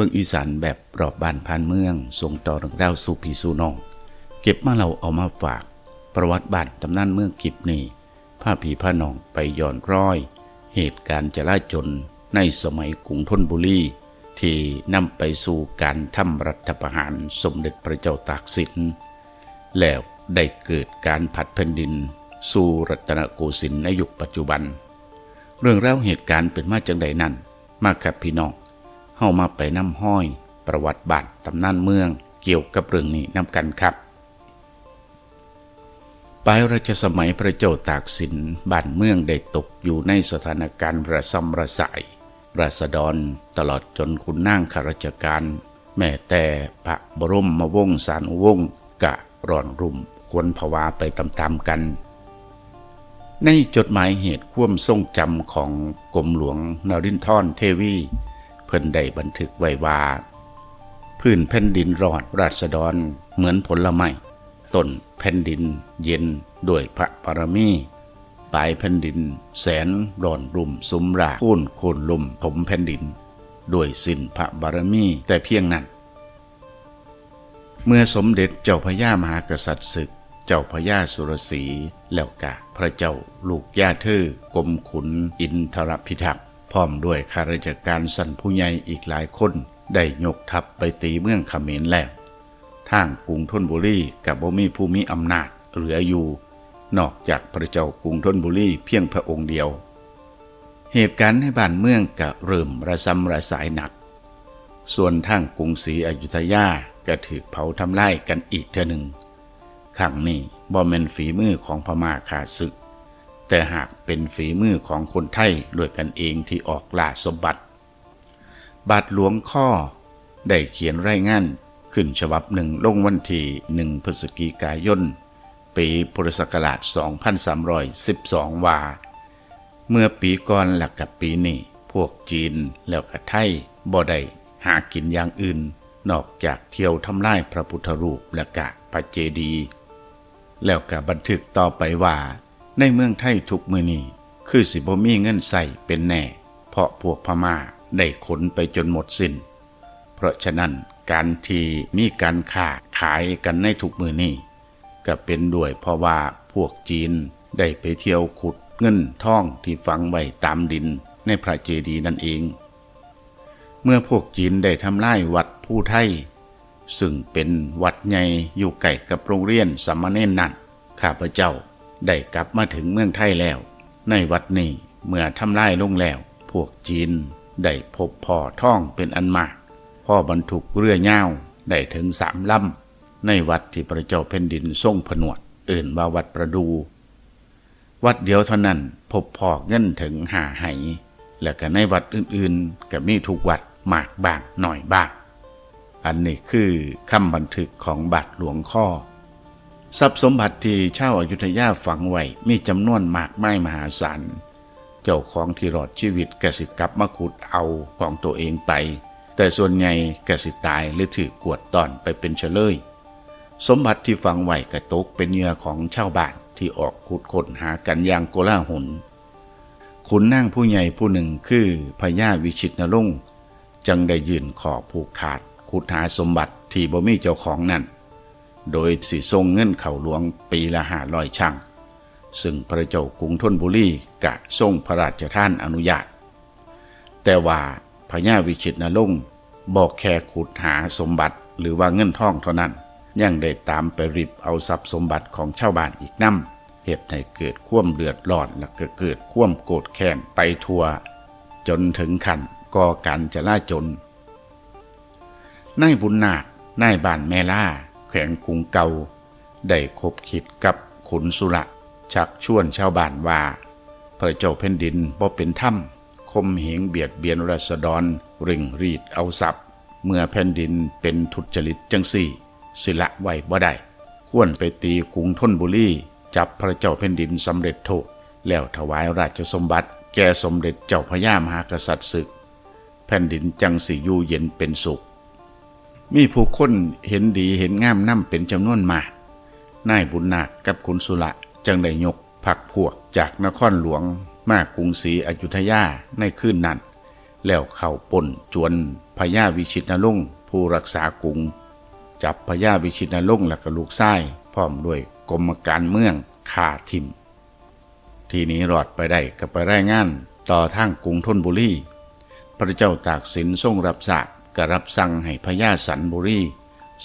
บิ่งอีสานแบบรอบบ้านผ่านเมือง ส่งต่อเรื่องราวสู่พี่สู่น้อง เก็บมาเราเอามาฝาก ประวัติบ้านตำนานเมืองกิบนี่ผ้าผีผ้าน้องไปย้อนร้อย เหตุการณ์จะลาจลในสมัยกรุงธนบุรีที่นำไปสู่การทำรัฐประหารสมเด็จพระเจ้าตากสิน แล้วได้เกิดการผัดแผ่นดิน สู่รัตนโกสินทร์ในยุคปัจจุบัน เรื่องราวเหตุการณ์เป็นมาจังใดนั้น มาครับพี่น้อง เฮามาไปน้ำห้อย ประวัติบ้านตำนานเมือง เกี่ยวกับเรื่องนี้นำกันครับปลายรัชสมัยพระเจ้าตากสินบ้านเมืองได้ตกอยู่ในสถานการณ์ระซำระสายราษฎรตลอดจนคุณนั่งข้าราชการ แม่แต่พระบรมมวงศานุวงศ์กะร่อนรุ่มควรภาวาไปตามๆกัน ในจดหมายเหตุควมทรงจำของกรมหลวงนรินทรเทวี เพิ่นได้บันทึกไว้ว่า พื้นแผ่นดินรอดราษฎรเหมือนผลไม้ต้นแผ่นดินเย็นด้วยพระบารมีปลายแผ่นดิน แสนร้อนรุ่มสุมราโค่นโคนลุ่มถมแผ่นดินด้วยสิ้นพระบารมีแต่เพียงนั้น เมื่อสมเด็จเจ้าพระยามหากษัตริย์ศึก เจ้าพระยาสุรศีแล้วกะพระเจ้าลูกย่าเธอกรมขุนอินทรพิทักษ์ พร้อมด้วยข้าราชการสันผู้ใหญ่อีกหลายคน ได้ยกทัพไปตีเมืองเขมรแล้วทางกรุงธนบุรีกับบ่มีผู้มีอำนาจเหลืออยู่ นอกจากพระเจ้ากรุงธนบุรีเพียงพระองค์เดียว เหตุการณ์ในบ้านเมืองก็เริ่มระซำระสายหนัก ส่วนทางกรุงศรีอยุธยาก็ถือเผาทำลายกันอีกเท่าหนึ่งครั้งนี้บ่แมนฝีมือของพม่าขาศึก แต่หากเป็นฝีมือของคนไทยด้วยกันเองที่ออกล่าสมบัติ บาทหลวงข้อได้เขียนรายงานขึ้นฉบับหนึ่งลงวันที่หนึ่งพฤศจิกายน ปีพุทธศักราช 2312 ว่า เมื่อปีก่อนหลักกับปีนี้พวกจีนแล้วก็ไทยบ่ได้หากินอย่างอื่น นอกจากเที่ยวทำลายพระพุทธรูปและกะพระเจดีย์แล้วก็บันทึกต่อไปว่า ในเมืองไทยทุกมือนี้คือสิบ่มีเงินใส่เป็นแน่ เพราะพวกพม่าได้ขนไปจนหมดสิน้น เพราะฉะนั้นการที่มีการค้าขายกันในทุกมือนี้ก็เป็นด้วยเพราะว่าพวกจีนได้ไปเที่ยวขุดเงินทองที่ฝังไว้ตามดินในพระเจดีย์นั่นเอง เมื่อพวกจีนได้ทำลายวัดผู้ไทย ซึ่งเป็นวัดใหญ่อยู่ใกล้กับโรงเรียนสามเณรนั่นข้าพเจ้า ได้กลับมาถึงเมืองไทยแล้ว ในวัดนี้เมื่อทำลายลงแล้ว พวกจีนได้พบพ่อท่องเป็นอันมาก พ่อบรรทุกเรือเง่าวได้ถึงสามลำในวัดที่พระเจ้าแผ่นดินทรงผนวดเอื่นว่าวัดประดู วัดเดียวเท่านั้นพบพอกเงินถึงหาไหและก็ในวัดอื่นๆ ก็มีทุกวัดมากบางหน่อยบ้าง อันนี้คือคำบันทึกของบาทหลวงข้อ ทรัพย์สมบัติที่ชาวอายุทยาฝังไว้มีจำนวนมากไม้มหาศาล เจ้าของที่รอดชีวิตกสิกลับมาขุดเอาของตัวเองไป แต่ส่วนใหญ่กสิตายหรือถือกวดตอนไปเป็นเฉลย สมบัติที่ฝังไว้กระตกเป็นเหยื่อของชาวบ้านที่ออกขุดค้นหากันอย่างโกลาหลขุนนั่งผู้ใหญ่ผู้หนึ่งคือพญาวิชิตนรงค์จังได้ยื่นขอผูกขาดขุดหาสมบัติที่บ่มีเจ้าของนั่น โดยสิทรงเงินเข่าหลวงปีละหาร้อยช่าง ซึ่งพระเจ้ากรุงธนบุรีกะทรงพระราชทานอนุญาต แต่ว่าพญาวิชิตนรงบอกแค่ขุดหาสมบัติหรือว่าเงินทองเท่านั้น ยังได้ตามไปริบเอาทรัพย์สมบัติของชาวบ้านอีกน้ำเหตุให้เกิดความเดือดร้อนและก็เกิดความโกรธแค้นไปทั่ว จนถึงขันก่อการจะล่าจนนายบุญนาคนายบ้านแม่ล่า แขวงกรุงเก่าได้คบคิดกับขุนสุระชักชวนชาวบ้านว่า พระเจ้าแผ่นดินบ่เป็นถ้ำคมเหงเบียดเบียนรัษฎรริงรีดเอาทรัพย์ เมื่อแผ่นดินเป็นทุจริตจังสี่สิละไว้บ่ได้ ควรไปตีกรุงธนบุรีจับพระเจ้าแผ่นดินสำเร็จโทษแล้วถวายราชสมบัติ แก่สมเด็จเจ้าพระยามหากษัตริย์ศึก แผ่นดินจังสิอยู่เย็นเป็นสุข มีผู้คนเห็นดีเห็นงามน้ำเป็นจำนวนมาก นายบุญนาคกับขุนสุระจังได้ยกผักพวกจากนครหลวงมากรุงศรีอยุธยาในคืนนั้น แล้วเข้าป่นจวนพญาวิชิตนรงผู้รักษากรุง จับพญาวิชิตนรงและก็ลูกชายพร้อมด้วยกรมการเมืองขาทิม ทีนี้รอดไปได้ก็ไปรายงานต่อทางกรุงธนบุรีพระเจ้าตากสินทรงรับทราบ ก็รับสั่งให้พญาสันบุรี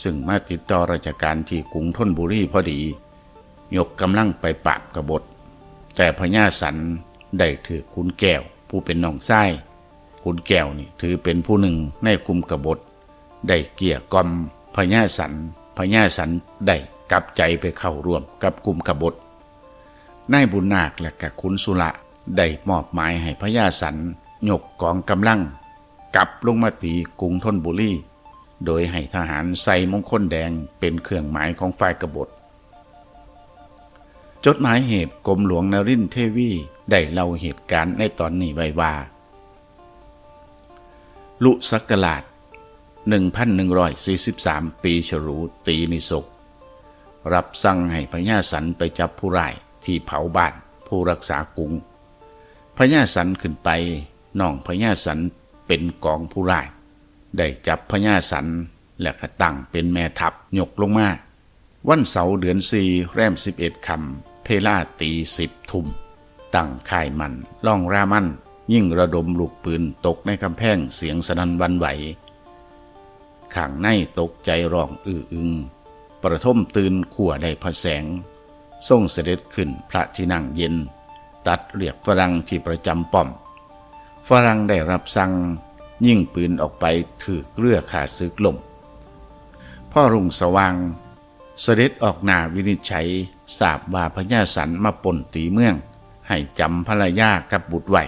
ซึ่งมาติดต่อราชการที่กรุงธนบุรีพอดี ยกกำลังไปปราบกบฏ แต่พญาสันได้ถือขุนแก้วผู้เป็นน้องไส้ขุนแก้วนี่ถือเป็นผู้หนึ่งในกลุ่มกบฏ ได้เกี่ยกอมพญาสันพญาสันได้กลับใจไปเข้าร่วมกับกลุ่มกบฏนายบุญนาคและกับขุนสุระได้มอบหมายให้พญาสันยกกองกำลัง กลับลงมาตีกรุงธนบุรีโดยให้ทหารใส่มงคลแดงเป็นเครื่องหมายของฝ่ายกบฏ จดหมายเหตุกรมหลวงนรินเทวีได้เล่าเหตุการณ์ในตอนนี้ไว้ว่า ลุศักราช1143 ปีฉลูตีนิศกรับสั่งให้พญาสันไปจับผู้ร้ายที่เผาบ้านผู้รักษากรุงพญาสันขึ้นไปน้องพญาสัน เป็นกองผู้ร้าย ได้จับพญาสันและก็ตั้งเป็นแม่ทัพยกลงมาวันเสาร์เดือนสี่แรมสิบเอ็ดคำเพลาตีสิบทุ่มตั้งค่ายมันล่องรามัน ยิ่งระดมลูกปืนตกในกำแพงเสียงสนันวันไหวข้างในตกใจร้องอื้ออึง ประทมตื่นขั่วได้พระแสง ทรงเสด็จขึ้นพระที่นั่งเย็น ตัดเรียกฝรั่งที่ประจำป้อม ฝรั่งได้รับสั่งยิ่งปืนออกไปถือเรือขาซึกลมพ่อรุ่งสว่างเสด็จออกหน้าวินิจฉัยทราบว่าพญาสันมาป่นตีเมือง ให้จำภรรยากับบุตรไว้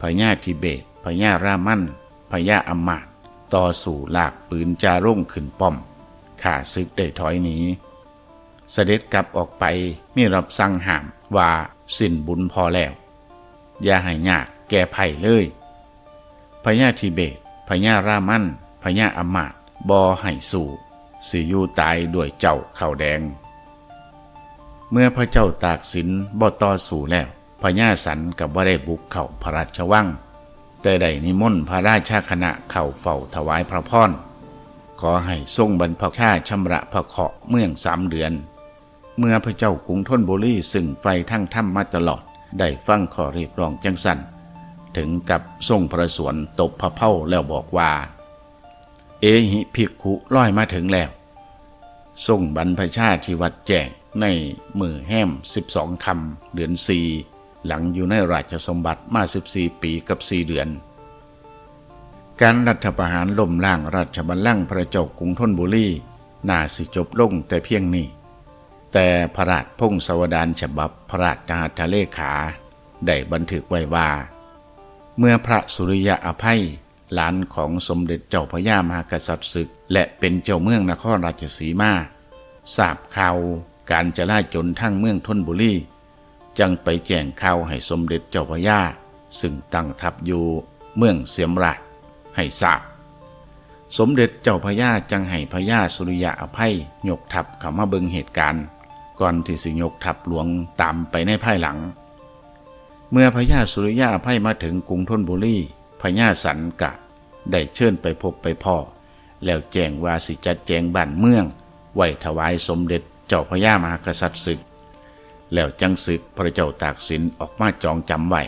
พญาทิเบตพญารามันพญาอมาตต่อสู่ลากปืนจาร่งขึ้นป้อมข่าซึกได้ถอยหนีเสด็จกลับออกไปมีรับสั่งห้ามว่าสิ้นบุญพอแล้ว อย่าให้ยากแก่ไผ่เลยพญาทิเบตพญารามันพญาอมาตบอให้สู่สิอยู่ตายด้วยเจ้าข้าวแดง เมื่อพระเจ้าตากสินบ่ต่อสู่แล้วพญาสันกับว่าได้บุกเข้าพระราชวังแต่ได้นิมนต์พระราชาคณะเข้าเฝ้าถวายพระพรขอให้ทรงบรรพชาชำระพระเคราะห์เมื่องสามเดือน เมื่อพระเจ้ากรุงธนบุรีซึ่งไฟทั้งถ้ำมาตลอด ได้ฟังข้อเรียกร้องจังสันถึงกับทรงพระสวนตบพระเพ้าแล้วบอกว่า เอหิภิกขุร้อยมาถึงแล้วทรงบรรพชาที่วัดแจงในมือแห้ม12คำเดือนสี่หลังอยู่ในราชสมบัติมา14ปีกับ4เดือน การรัฐประหารล่มล่างราชบัลลังก์พระเจ้ากรุงธนบุรีน่าสิจบลงแต่เพียงนี้ แต่พระราชพงศวดารฉบับพระราชาทะเลขาได้บันทึกไว้ว่า เมื่อพระสุริยะอภัยหลานของสมเด็จเจ้าพระยามหากษัตริย์ศึก และเป็นเจ้าเมืองนครราชสีมาทราบข่าวการจะล่าจนทั้งเมืองทนบุรีจังไปแจ้งข่าวให้สมเด็จเจ้าพระยาซึ่งตั้งทัพอยู่เมืองเสียมราชให้ทราบ สมเด็จเจ้าพระยาจังให้พระยาสุริยะอภัยยกทัพเข้ามาเบิงเหตุการณ์ ก่อนที่สิยกทัพหลวงตามไปในภายหลัง เมื่อพระยาสุริยะอภัยมาถึงกรุงธนบุรีพระยาสันกะได้เชิญไปพบไปพ่อ แล้วแจ้งว่าสิจัดแจงบ้านเมือง ไหวถวายสมเด็จเจ้าพระยามหากษัตริย์ศึก แล้วจังศึกพระเจ้าตากสินออกมาจองจำไว้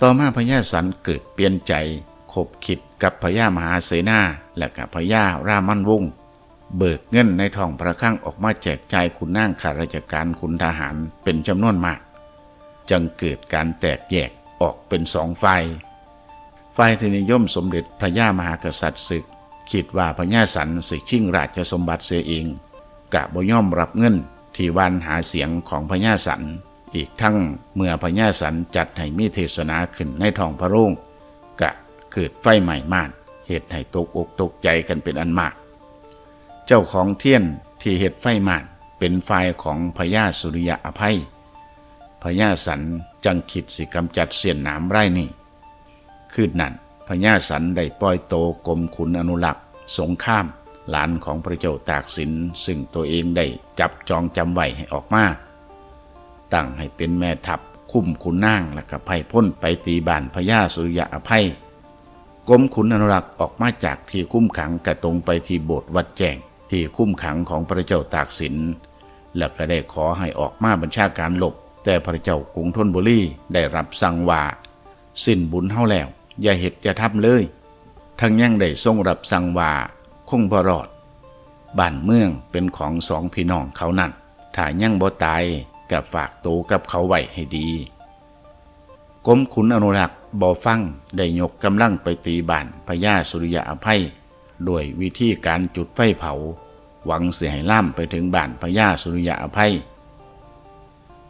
ต่อมาพญาสันเกิดเปลี่ยนใจขบคิดกับพญามหาเสนาและกับพญารามันวงศ์ เบิกเงินในทองพระข้างออกมาแจกจ่ายคุณนั่งข้าราชการคุณทหารเป็นจำนวนมาก จึงเกิดการแตกแยกออกเป็นสองฝ่ายฝ่ายที่นิยมสมเด็จพระยามหากษัตริย์ศึกคิดว่าพระญาสันสิชิงราชสมบัติเสียเองกะบ่ย่อมรับเงินที่วันหาเสียงของพระญาสัน อีกทั้งเมื่อพระญาสันจัดให้มีเทศนาขึ้นในทองพระโรงกะเกิดไฟใหม่มากเหตุให้ตกอกตกใจกันเป็นอันมาก เจ้าของเทียนที่เหตุไฟมานเป็นไฟของพญาสุริยะอภัยพญาสันจังคิดสิกำจัดเสียนหนามไร่นี่คืนนั้นพญาสันได้ปล่อยโตกรมขุนอนุรักษ์สงข้าม หลานของพระเจ้าตากสินซึ่งตัวเองได้จับจองจำไว้ให้ออกมาตั้งให้เป็นแม่ทัพคุ้มขุนนางและก็ไพ่พ้นไปตีบ้านพญาสุริยะอภัยกรมขุนอนุรักษ์ออกมาจากที่คุ้มขังกระตรงไปที่โบสถ์วัดแจง ที่คุ้มขังของพระเจ้าตากสิน แล้วก็ได้ขอให้ออกมาบัญชาการหลบ แต่พระเจ้ากรุงธนบุรีได้รับสั่งว่า สิ้นบุญเฮาแล้ว อย่าเหตุอย่าทำเลย ทั้งยังได้ทรงรับสั่งว่าคงบรอดบ้านเมืองเป็นของสองพี่น้องเขานั่นถ้ายังบ่ตายกับฝากโตวกับเขาไว้ให้ดีกรมขุนอนุรักษ์บ่ฟังได้ยกกำลังไปตีบ้านพญาสุริยะอภัย ด้วยวิธีการจุดไฟเผา หวังเสียให้ล่ามไปถึงบ้านพญาสุริยะอภัย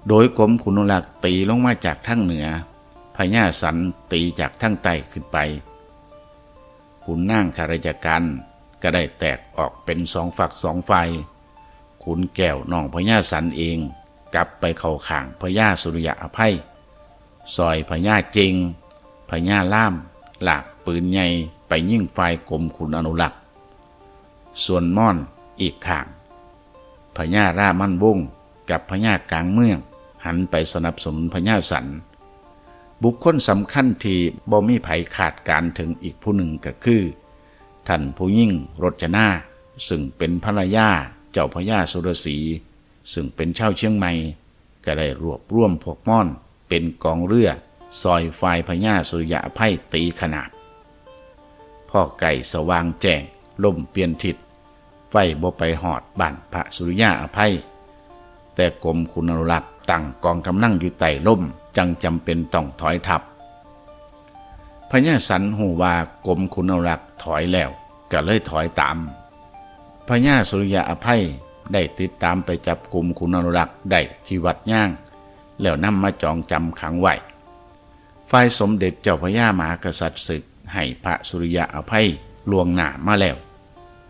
โดยกรมขุนอนุรักษ์ตีลงมาจากทั้งเหนือพญาสันตีจากทั้งใต้ขึ้นไปขุนนางข้าราชการก็ได้แตกออกเป็นสองฝักสองฝ่ายขุนแก้วน้องพญาสันเองกลับไปเข้าข่างพญาสุริยะอภัยซอยพญาเจงพญาล่าม หลากปืนใหญ่ ไปยิ่งไฟกรมขุนอนุรักษ์ ส่วนม่อนอีกข้างพญาร่ามันวงกับพญากลางเมือง หันไปสนับสนุนพญาสัน บุคคลสำคัญที่บ่มีไผขาดการถึงอีกผู้หนึ่งก็คือ ท่านผู้ยิ่งรจนาซึ่งเป็นภรรยาเจ้าพญาสุรศีซึ่งเป็นชาวเชียงใหม่ ก็ได้รวบรวมพวกม่อนเป็นกองเรือซอยไฟพญาสุริยะอภัยตีขนาด พ่อไก่สว่างแจ้งล่มเปลี่ยนทิศไฟบ่ไปหอดบ้านพระสุริยะอภัย แต่กรมคุณอนุรักษ์ตั้งกองกำลังอยู่ใต้ล่มจังจำเป็นต้องถอยทับพญาสันหูว่ากรมคุณอนุรักษ์ถอยแล้วก็เลยถอยตามพญาสุริยะอภัยได้ติดตามไปจับกลุ่มคุณอนุรักษ์ได้ที่วัดย่าง แล้วนำมาจองจำขังไว้ฝ่ายสมเด็จเจ้าพญามหากษัตริย์ศึก ให้พระสุริยะอภัยลวงหนามาแล้ว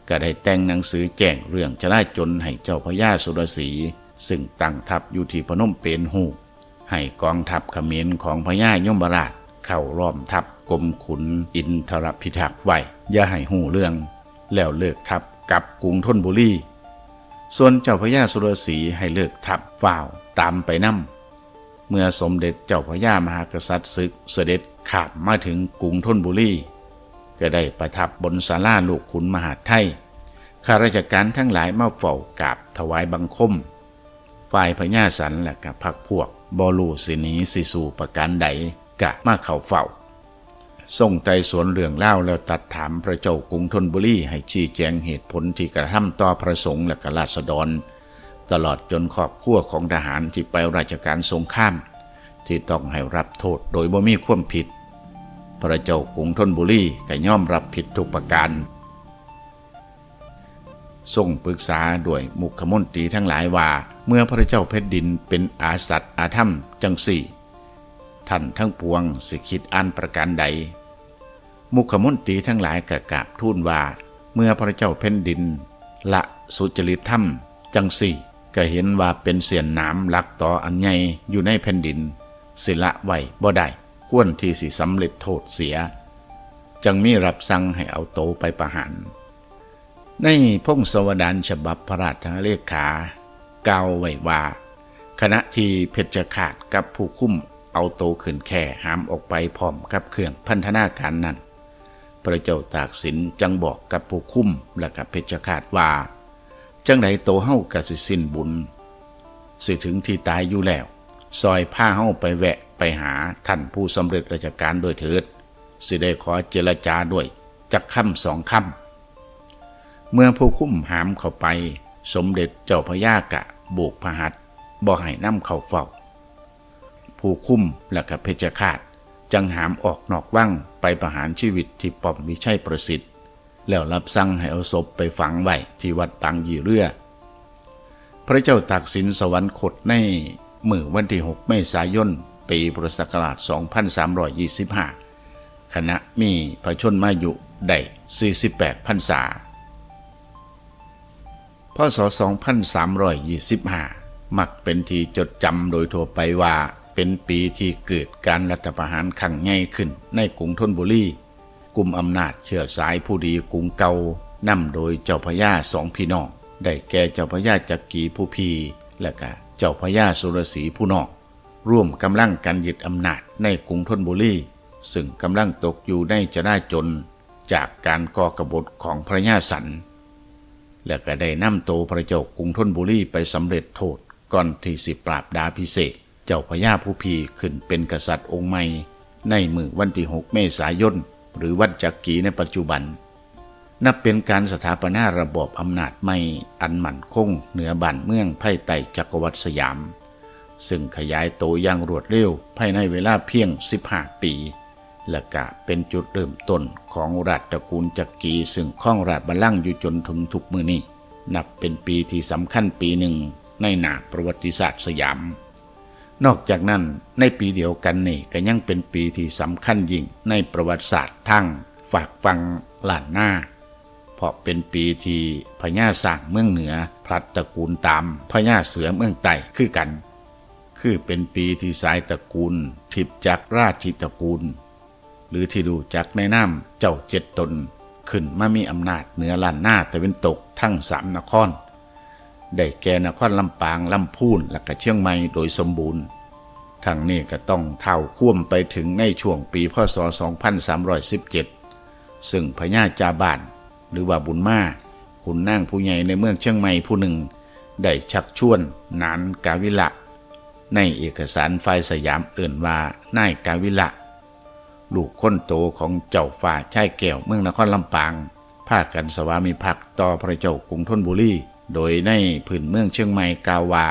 ก็ได้แต่งหนังสือแจ้งเรื่องจะได้จนให้เจ้าพญาสุรศรีซึ่งตั้งทัพอยู่ที่พนมเปญหูให้กองทัพขมรของพญายมราชเข้าล้อมทัพกรมขุนอินทรพิทักษ์ไว้อย่าให้หูเรื่อง แล้วเลิกทัพกับกรุงธนบุรีส่วนเจ้าพญาสุรศรีให้เลิกทัพฝ่าวตามไปนำเมื่อสมเด็จเจ้าพญามหากษัตริย์ศึกเสด็จ ข้ามาถึงกรุงธนบุรีก็ได้ประทับบนศาลาลูกขุนมหาไทยข้าราชการทั้งหลายมาเฝ้ากราบถวายบังคม ฝ่ายพญาสันและกับพักพวกบอลูสินีสิสูประการใดกะมาเข้าเฝ้าส่งไต่สวนเรื่องเล่าแล้วตัดถามพระเจ้ากรุงธนบุรีให้ชี้แจงเหตุผลที่กระทำต่อพระสงฆ์และกราษฎร ตลอดจนครอบครัวของทหารที่ไปราชการสงคราม ที่ต้องให้รับโทษโดยบ่มีความผิด พระเจ้ากรุงธนบุรีก็ย่อมรับผิดทุกประการทรงปรึกษาด้วยมุขมนตรีทั้งหลายว่า เมื่อพระเจ้าแผ่นดินเป็นอาสัตย์อาธรรมจังสี่ ท่านทั้งปวงสิคิดอันประการใด มุขมนตรีทั้งหลายกะกราบทูลว่า เมื่อพระเจ้าแผ่นดิน ละสุจริตธรรมจังสี่ก็เห็นว่าเป็นเสียนน้ำลักต่ออันใหญ่อยู่ในแผ่นดินสิละไหวบ่ได้ ควรที่สิสำเร็จโทษเสีย จังมีรับสั่งให้เอาโตไปประหาร ในพงศวดารฉบับพระราชเลขากล่าวไว้ว่าขณะที่เพชฌฆาตกับผู้คุ้มเอาโตขึ้นแค่หามออกไปพร้อมกับเครื่องพันธนาการนั้น พระเจ้าตากสินจังบอกกับผู้คุ้มและกับเพชฌฆาตว่า จังไดโตเฮากะสิสิ้นบุญสิถึงที่ตายอยู่แล้ว ซอยผ้าเฮาไปแวะ ไปหาท่านผู้สำเร็จราชการโดยเถิด สิได้ขอเจรจาด้วยจักคำสองคำเมื่อผู้คุ้มหามเข้าไป สมเด็จเจ้าพระยากะบุกพหัตบ่ให้นำเข้าเฝ้า ผู้คุ้มและกับเพชฌฆาตจังหามออกนอกวังไปประหารชีวิตที่ป้อมวิชัยประสิทธิ์ แล้วรับสั่งให้เอาศพไปฝังไว้ที่วัดปางยีเรือ พระเจ้าตากสินสวรรคตในมือวันที่ 6 เมษายน ปีพุทธศักราช 2325 คณะมีพระชนมายุได้48พรรษา พศ 2325 มักเป็นที่จดจำโดยทั่วไปว่าเป็นปีที่เกิดการรัฐประหารครั้งใหญ่ขึ้นในกรุงธนบุรีกลุ่มอำนาจเชื้อสายผู้ดีกรุงเก่านำโดยเจ้าพญาสองพี่น้อง ได้แก่เจ้าพญาจักรีผู้พีและก็เจ้าพญาสุรศีผู้นอก ร่วมกำลังกันยึดอำนาจในกรุงธนบุรีซึ่งกำลังตกอยู่ในจะได้จนจากการก่อกบฏของพระญาสัน และก็ได้นำโตวพระเจ้ากรุงธนบุรีไปสำเร็จโทษก่อนที่สิปราบดาพิเศษ เจ้าพญาผู้พีขึ้นเป็นกษัตริย์องค์ใหม่ ในมือวันที่ 6 เมษายน หรือวันจักกีในปัจจุบัน นับเป็นการสถาปนาระบอบอำนาจใหม่อันมั่นคงเหนือบ้านเมืองไพ่ไต่จักรวรรดิสยาม ซึ่งขยายโตอย่างรวดเร็วภายในเวลาเพียง 15 ปี และกะเป็นจุดเริ่มต้นของราชตระกูลจักรีซึ่งข้องราชบัลลังก์อยู่จนถึงทุกมือนี้ นับเป็นปีที่สำคัญปีหนึ่งในหนาประวัติศาสตร์สยาม นอกจากนั้นในปีเดียวกันนี่ก็ยังเป็นปีที่สำคัญยิ่งในประวัติศาสตร์ทั้งฝากฟังหลานหน้า เพราะเป็นปีที่พญาสร้างเมืองเหนือพลัดตระกูลตามพญาเสือเมืองใต้คือกัน คือเป็นปีที่สายตระกูลทิพจักรราชิตระกูล หรือที่ดูจักในน้ำเจ้าเจ็ดตน ขึ้นมามีอำนาจเหนือล้านหน้าตะวันตกทั้งสามนคร ได้แก่นครลำปางลำพูนและก็เชียงใหม่โดยสมบูรณ์ทั้งนี้ก็ต้องเท่าค่วมไปถึงในช่วงปีพศ 2317 ซึ่งพญาจาบานหรือว่าบุญมาขุนนางผู้ใหญ่ในเมืองเชียงใหม่ผู้หนึ่ง ได้ชักชวนนานกาวิละ ในเอกสารฝ่ายสยามเอื่นว่านายกาวิละลูกคนโตของเจ้าฝ่าชายแก้วเมืองนครลำปางพาคกันสวามิภักดิ์ต่อพระเจ้ากรุงธนบุรี โดยในพื้นเมืองเชียงใหม่กาวา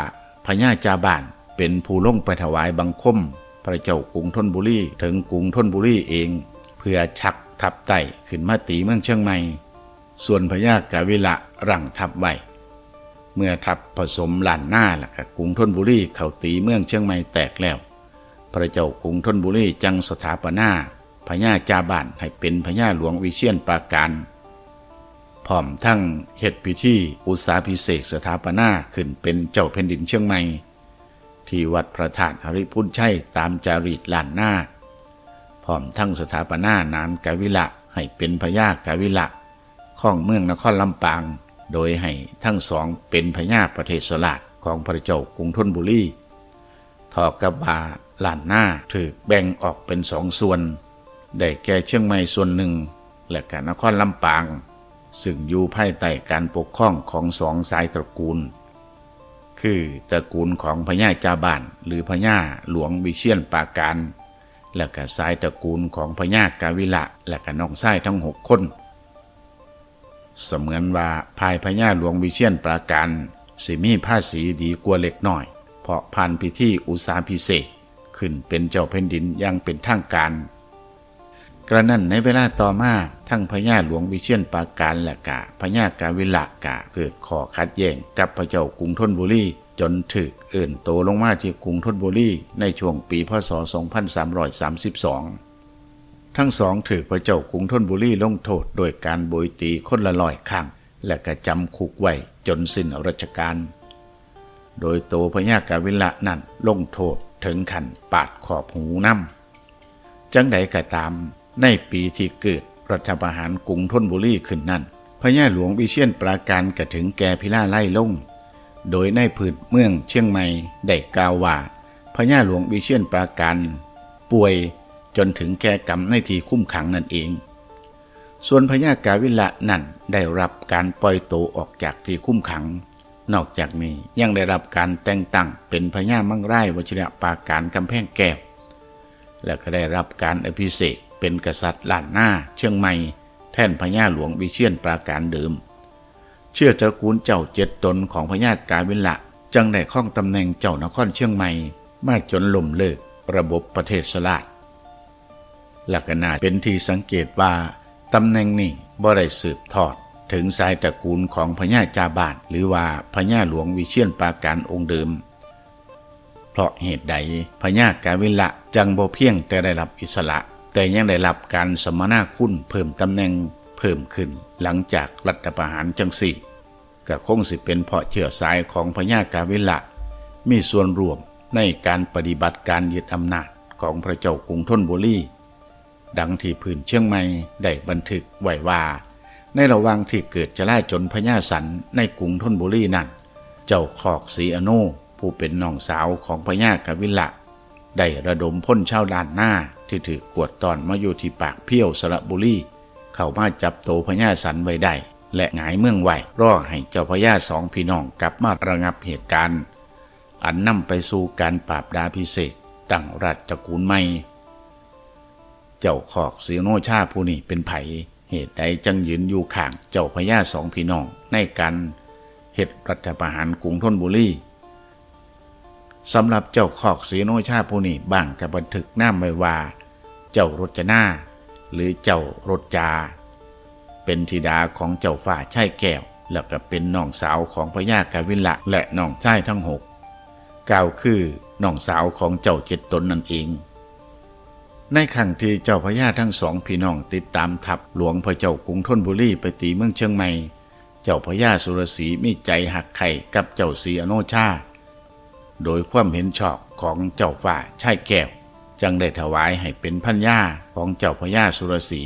พญาจาบานเป็นผู้ลงไปถวายบังคม พระเจ้ากรุงธนบุรีถึงกรุงธนบุรีเอง เพื่อชักทัพไต่ขึ้นมาตีเมืองเชียงใหม่ ส่วนพญากาวิละรังทัพไว้ เมื่อทัพผสมหลานหน้าและกรุงธนบุรีเขาตีเมืองเชียงใหม่แตกแล้ว พระเจ้ากรุงธนบุรีจังสถาปนาพญาจาบานให้เป็นพญาหลวงวิเชียนปราการพร้อมทั้งเหตุพิธีอุษาพิเศษสถาปนาขึ้นเป็นเจ้าแผ่นดินเชียงใหม่ ที่วัดพระธาตุหริพุนชัยตามจารีตลานหน้าพร้อมทั้งสถาปนานานกาวิละให้เป็นพญากาวิละข้องเมืองนครลำปาง โดยให้ทั้งสองเป็นพญาประเทศสลาดของพระเจ้ากรุงธนบุรีทอกับบาล้านหน้าถูกแบ่งออกเป็นสองส่วน ได้แก่เชียงใหม่ส่วนหนึ่ง และกนครลำปาง ซึ่งอยู่ภายใต้การปกครองของสองสายตระกูล คือตระกูลของพญาจาบานหรือพญาหลวงวิเชียนปาการ และก็สายตระกูลของพญากาวิละ และก็น้องชายทั้งหกคน เสมือนว่าภายพญาหลวงวิเชียนปราการสิมีภาษีดีกว่าเล็กน้อย เพราะผ่านพิธีอุษาพิเศษขึ้นเป็นเจ้าแผ่นดินยังเป็นทางการ กระนั้นในเวลาต่อมาทั้งพญาหลวงวิเชียนปราการและกะพญากาวิละกะเกิดขอขัดแย้งกับพระเจ้ากรุงธนบุรีจนถึกเอื่นโตลงมาที่กรุงธนบุรีในช่วงปีพศ 2332 ทั้งสองถือพระเจ้ากรุงธนบุรีลงโทษโดยการโบยตีคนละลอยข้าง และกระจำคุกไว้จนสิ้นรัชกาลโดยโตพญากาวิละนั่นลงโทษถึงขันปาดขอบหูน้ำจังใดก็ตาม ในปีที่เกิดรัฐประหารกรุงธนบุรีขึ้นนั่นพญาหลวงวิเชียนปราการกระถึงแก่พิล่าไล่ลง โดยในพื้นเมืองเชียงใหม่ได้กล่าวว่าพญาหลวงวิเชียนปราการป่วย จนถึงแก่กรรมในที่คุ้มขังนั่นเอง ส่วนพญากาวิละนั่นได้รับการปล่อยตัวออกจากที่คุ้มขัง นอกจากนี้ยังได้รับการแต่งตั้งเป็นพญามังไร่วชิระปราการกำแพงแก้วและก็ได้รับการอภิเษกเป็นกษัตริย์ล้านหน้าเชียงใหม่ แทนพญาหลวงวิเชียนปราการเดิม เชื่อตระกูลเจ้าเจ็ดตนของพญากาวิละจังได้ข้องตำแหน่งเจ้านครเชียงใหม่ มาจนล่มเลิกระบบประเทศสลาด ลักษณะเป็นที่สังเกตว่าตำแหน่งนี้บ่ได้สืบทอด ถึงสายตระกูลของพญาจาบานหรือว่าพญาหลวงวิเชียนปราการองค์เดิม เพราะเหตุใดพญากาวิละจังบ่เพียงแต่ได้รับอิสระ แต่ยังได้รับการสมนาคุณเพิ่มตำแหน่งเพิ่มขึ้น หลังจากรัฐประหารจังสี่ก็คงสิเป็นเพราะเชื้อสายของพญากาวิละมีส่วนร่วมในการปฏิบัติการยึดอำนาจของพระเจ้ากรุงธนบุรี ดังที่พื้นเชียงใหม่ได้บันทึกไว้ว่า ในระหว่างที่เกิดจะล่าจนพญาสันในกรุงธนบุรีนั้น เจ้าขอกศรีอโนผู้เป็นน้องสาวของพญากวิละได้ระดมพ้นชาวลานหน้าที่ถือกวดตอนมาอยู่ที่ปากเพี้ยวสระบุรีเข้ามาจับโตพญาสันไว้ได้ และหงายเมืองไหวรอให้เจ้าพญาสองพี่น้องกลับมาระงับเหตุการณ์ อันนำไปสู่การปราบดาพิเศษตั้งรัฐตระกูลใหม่ เจ้าขอกสีโนชาผู้นี้เป็นไผเหตุใดจังยืนอยู่ข้างเจ้าพญาสองพี่น้องในการเหตุรัฐประหารกรุงธนบุรีสำหรับเจ้าขอกสีโนชาผู้นี้บ้างกับบันทึกน้ำไว้ว่า เจ้ารจนาหรือเจ้ารจจา เป็นธิดาของเจ้าฝ่าชายแก้ว แล้วก็เป็นน้องสาวของพญากาวิละและน้องชายทั้งหกกล่าวคือน้องสาวของเจ้าเจ็ดตนนั่นเอง ในขั้งที่เจ้าพญาทั้งสองพี่น้องติดตามทัพหลวงพระเจ้ากรุงธนบุรีไปตีเมืองเชียงใหม่ เจ้าพญาสุรศีมีใจหักไข่กับเจ้าศรีอโนชา โดยความเห็นชอบของเจ้าฝ่าชายแก้วจังได้ถวายให้เป็นพันยาของเจ้าพญาสุรศี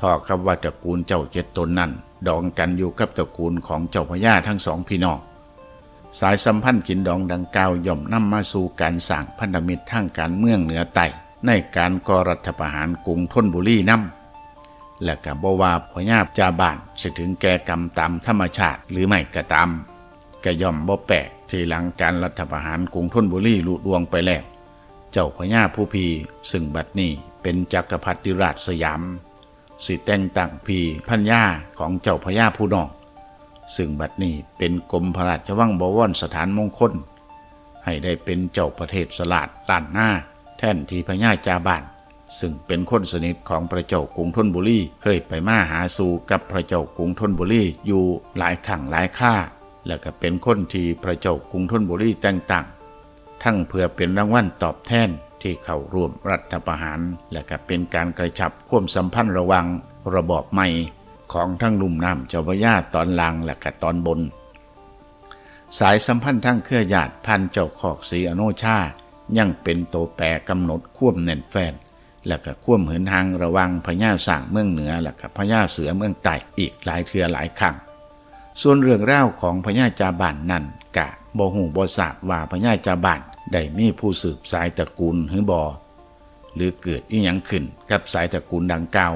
ทอกับว่าตระกูลเจ้าเจ็ดตนนั้น ดองกันอยู่กับตระกูลของเจ้าพญาทั้งสองพี่น้องสายสัมพันธ์กินดองดังกล่าวย่อมนำมาสู่การสร้างพันธมิตรทางการเมืองเหนือไต่ ในการก่อรัฐประหารกรุงธนบุรีนํและก็บว่าพญาจาบานจะถึงแก่กรรมตามธรรมชาติหรือไม่ก็ตามก็ย่อมบ่แปลกที่หลังการรัฐประหารกรุงธนบุรีลุดวงไปแล้ว เจ้าพญาผู้พีซึ่งบัดนี้เป็นจักรพรรดิราชสยาม สิแต่งตั้งพีพัญญาของเจ้าพญาผู้น้องซึ่งบัดนี้เป็นกรมพระราชวังบวรสถานมงคล ให้ได้เป็นเจ้าประเทศสลาดล้านหน้า ท่นที่พญาจาบานซึ่งเป็นคนสนิทของพระเจ้ากรุงธนบุรีเคยไปมาหาสู่กับพระเจ้ากรุงธนบุรีอยู่หลายครั้งหลายคราและก็เป็นคนที่พระเจ้ากรุงธนบุรีแต่งตั้งทั้งเพื่อเป็นรางวัลตอบแทนที่เข้าร่วมรัฐประหาร และก็เป็นการกระชับความสัมพันธ์ระวังระบอบใหม่ของทั้งลุ่มน้ำเจ้าพระยาตอนล่างและก็ตอนบน สายสัมพันธ์ทั้งเครือญาติพันเจ้าขอกสีอโนชา ยังเป็นโตแปรกำหนดควมแน่นแฟน และก็ควมเหินทางระวังพญาสางเมืองเหนือและก็พญาเสือเมืองใต้อีกหลายเทือหลายครั้งส่วนเรื่องเล่าของพญาจาบานนั่นกะบ่หูบ่ทราบว่าพญาจาบานได้มีผู้สืบสายตระกูลหรือบอหรือเกิดอีหยังขึ้นกับสายตระกูลดังกล่าว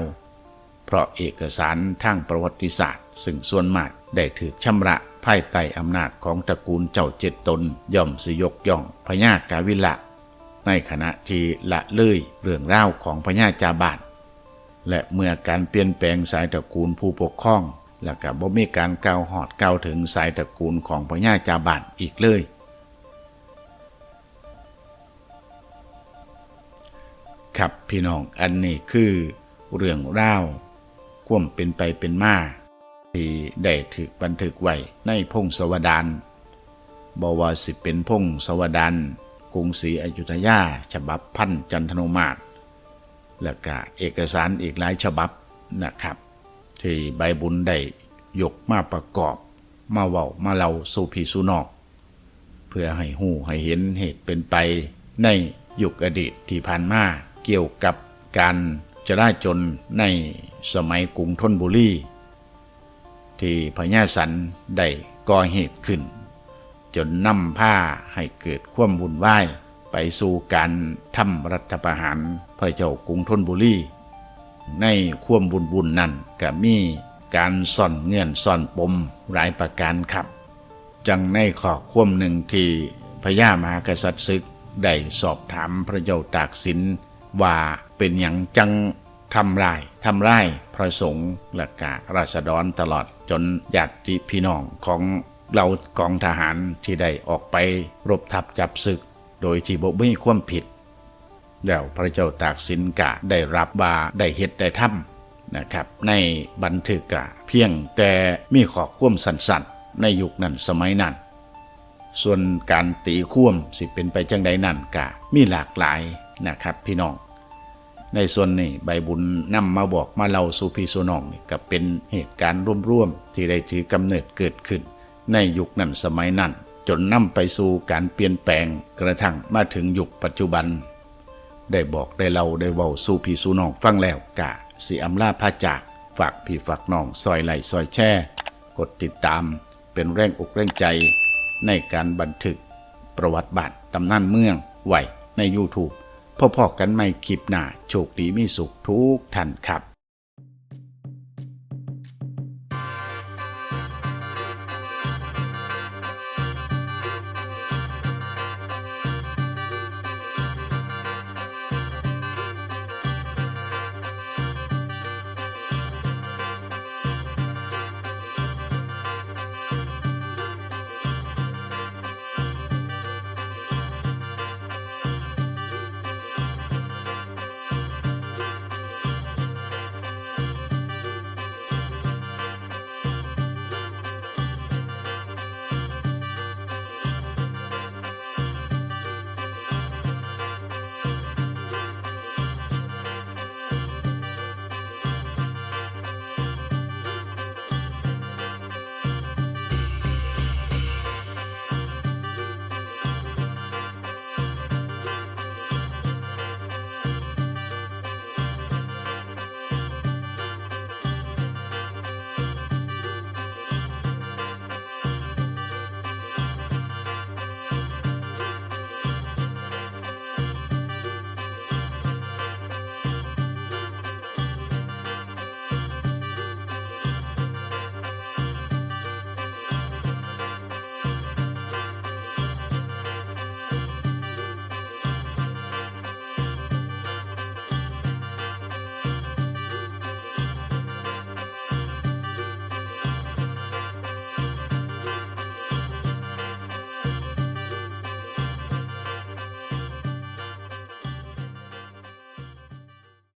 เพราะเอกสารทางประวัติศาสตร์ ซึ่งส่วนมาก ได้ถูกชำระภายใต้อำนาจของตระกูลเจ้าเจ็ดตนย่อมสยกย่องพญากาวิละ ในขณะที่ละเลยเรื่องเล่าวของพญาจาบานและเมื่อการเปลี่ยนแปลงสายตระกูลผู้ปกครอง และก็บ่มีการกล่าวหอดกล่าวถึงสายตระกูลของพญาจาบานอีกเลยครับพี่น้องอันนี้คือเรื่องเล่าวความเป็นไปเป็นมา ที่ได้ถึกบันทึกไว้ในพงศวดารบว่าสิเป็นพงศวดารกรุงศรีอยุธยาฉบับพันจันทนุมาตร และก็เอกสารอีกหลายฉบับนะครับ ที่ใบบุญได้ยกมาประกอบ มาเว้ามาเล่าสู่พี่สู่นอก เพื่อให้หูให้เห็นเหตุเป็นไปในยุคอดีตที่ผ่านมาเกี่ยวกับการจราจนในสมัยกรุงธนบุรี ที่พญาสันได้ก่อเหตุขึ้น จนนำผ้าให้เกิดความวุ่นวายไปสู่การทำรัฐประหารพระเจ้ากรุงธนบุรีในความวุ่นวุ่นนั้นก็มีการซ่อนเงื่อนซ่อนปมหลายประการครับ จังในข้อความหนึ่งที่พญามหากษัตริย์ศึกได้สอบถามพระเจ้าตากสินว่าเป็นอย่างจัง ทำลายทำร้ายพระสงฆ์และการาษฎรตลอดจนญาติพี่น้องของเรากองทหารที่ได้ออกไปรบทับจับศึก โดยที่บ่มีความผิด แล้วพระเจ้าตากสินกะได้รับว่าได้เฮ็ดได้ทำนะครับ ในบันทึกกะเพียงแต่มีขอความสั้นๆในยุคนั้นสมัยนั้น ส่วนการตีข่วมสิเป็นไปจังใดนั่นกะมีหลากหลายนะครับพี่น้อง ในส่วนนี้ใบบุญนำมาบอกมาเล่าสู่พี่สู่น้องนี่ก็เป็นเหตุการณ์ร่วมๆที่ได้ถือกำเนิดเกิดขึ้น ในยุคนั้นสมัยนั้น จนนำไปสู่การเปลี่ยนแปลงกระทั่งมาถึงยุคปัจจุบัน ได้บอกได้เล่าได้เว้าสู่พี่สู่น้องฟังแล้วกะสิอำลาพาจากฝากพี่ฝากน้องซอยไหลซอยแช่ กดติดตามเป็นแรงอกแรงใจ ในการบันทึกประวัติบาทตำนานเมืองไหวในใน YouTube พอๆกันใหม่คลิปหน้าโชคดีมีสุขทุกท่านครับ